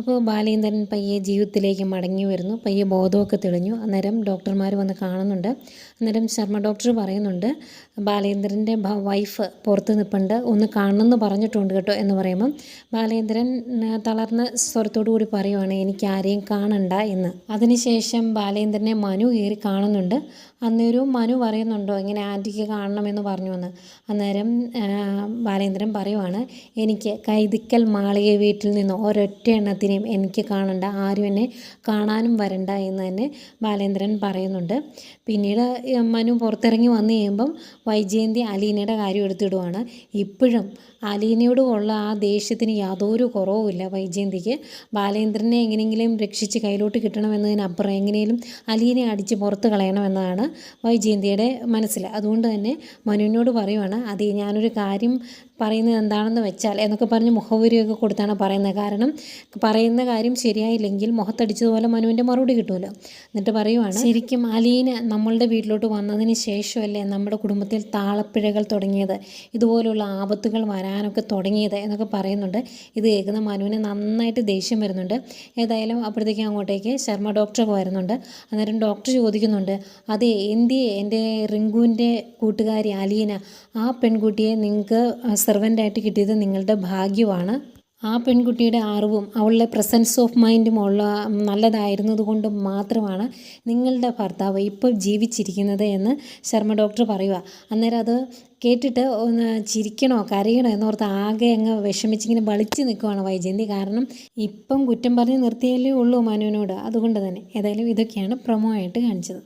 അപ്പോൾ ബാലേന്ദ്രൻ പയ്യെ ജീവിതത്തിലേക്ക് മടങ്ങി വരുന്നു. പയ്യെ ബോധമൊക്കെ തെളിഞ്ഞു. അന്നേരം ഡോക്ടർമാർ വന്ന് കാണുന്നുണ്ട്. അന്നേരം ശർമ്മ ഡോക്ടർ പറയുന്നുണ്ട് ബാലേന്ദ്രന്റെ വൈഫ് പുറത്ത് നിൽപ്പുണ്ട് ഒന്ന് കാണണമെന്ന് പറഞ്ഞിട്ടുണ്ട് കേട്ടോ എന്ന് പറയുമ്പം ബാലേന്ദ്രൻ തളർന്ന സ്വരത്തോടു കൂടി പറയുവാണ് എനിക്ക് ആരെയും കാണണ്ട എന്ന്. അതിനുശേഷം ബാലേന്ദ്രനെ മനു കയറി കാണുന്നുണ്ട്. അന്നേരവും മനു പറയുന്നുണ്ടോ ഇങ്ങനെ ആന്റിക്ക് കാണണമെന്ന് പറഞ്ഞു എന്ന്. അന്നേരം ബാലേന്ദ്രൻ പറയുവാണ് എനിക്ക് കൈതിക്കൽ മാളിക വീട്ടിൽ നിന്ന് ഒരൊറ്റ എണ്ണത്തിനെയും എനിക്ക് കാണണ്ട ആരും എന്നെ കാണാനും വരണ്ട എന്ന് തന്നെ ബാലേന്ദ്രൻ പറയുന്നുണ്ട്. പിന്നീട് മനു പുറത്തിറങ്ങി വന്നു കഴിയുമ്പം വൈജയന്തി അലീനയുടെ കാര്യം എടുത്തിടുവാണ്. ഇപ്പോഴും അലീനയോടുമുള്ള ആ ദേഷ്യത്തിന് യാതൊരു കുറവുമില്ല വൈജയന്തിക്ക്. ബാലേന്ദ്രനെ എങ്ങനെയെങ്കിലും രക്ഷിച്ച് കയ്യിലോട്ട് കിട്ടണമെന്നതിനപ്പുറം എങ്ങനെയും അലീനെ അടിച്ച് പുറത്ത് കളയണമെന്നാണ് വൈജയന്തിയുടെ മനസ്സിൽ. അതുകൊണ്ട് തന്നെ മനുവിനോട് പറയുവാണ് അതെ ഞാനൊരു കാര്യം പറയുന്നത് എന്താണെന്ന് വെച്ചാൽ എന്നൊക്കെ പറഞ്ഞ് മുഖവുരിയൊക്കെ കൊടുത്താണ് പറയുന്നത്. കാരണം പറയുന്ന കാര്യം ശരിയായില്ലെങ്കിൽ മുഖത്തടിച്ചതുപോലെ മനുവിന്റെ മറുപടി കിട്ടുമല്ലോ എന്നിട്ട് പറയുവാണ് ശരിക്കും അലീന നമ്മളുടെ വീട്ടിലോട്ട് വന്നതിന് ശേഷമല്ലേ നമ്മുടെ കുടുംബത്തിൽ താളപ്പിഴകൾ തുടങ്ങിയത് ഇതുപോലുള്ള ആപത്തുകൾ വരാനൊക്കെ തുടങ്ങിയത് എന്നൊക്കെ പറയുന്നുണ്ട്. ഇത് കേൾക്കുന്ന മനുവിന് നന്നായിട്ട് ദേഷ്യം വരുന്നുണ്ട്. ഏതായാലും അപ്പോഴത്തേക്കും അങ്ങോട്ടേക്ക് ശർമ്മ ഡോക്ടറൊക്കെ വരുന്നുണ്ട് അന്നേരം ഡോക്ടർ ചോദിക്കുന്നുണ്ട് അതെ എന്തിയെ? എന്റെ റിങ്കുവിന്റെ കൂട്ടുകാരി അലീന ആ പെൺകുട്ടിയെ നിങ്ങൾക്ക് സെർവന്റായിട്ട് കിട്ടിയത് നിങ്ങളുടെ ഭാഗ്യമാണ്. ആ പെൺകുട്ടിയുടെ അറിവും അവളുടെ പ്രസൻസ് ഓഫ് മൈൻഡും ഉള്ള നല്ലതായിരുന്നതുകൊണ്ട് മാത്രമാണ് നിങ്ങളുടെ ഭർത്താവ് ഇപ്പോൾ ജീവിച്ചിരിക്കുന്നത് എന്ന് ശർമ്മ ഡോക്ടർ പറയുക. അന്നേരം അത് കേട്ടിട്ട് ഒന്ന് ചിരിക്കണോ കരയണോ എന്നോർത്ത് ആകെ അങ്ങ് വിഷമിച്ചിങ്ങനെ വളിച്ച് നിൽക്കുവാണ് വൈജയന്തി. കാരണം ഇപ്പം കുറ്റം പറഞ്ഞ് നിർത്തിയല്ലേ ഉള്ളൂ മനുവിനോട്. അതുകൊണ്ട് തന്നെ ഏതായാലും ഇതൊക്കെയാണ് പ്രമോ ആയിട്ട് കാണിച്ചത്.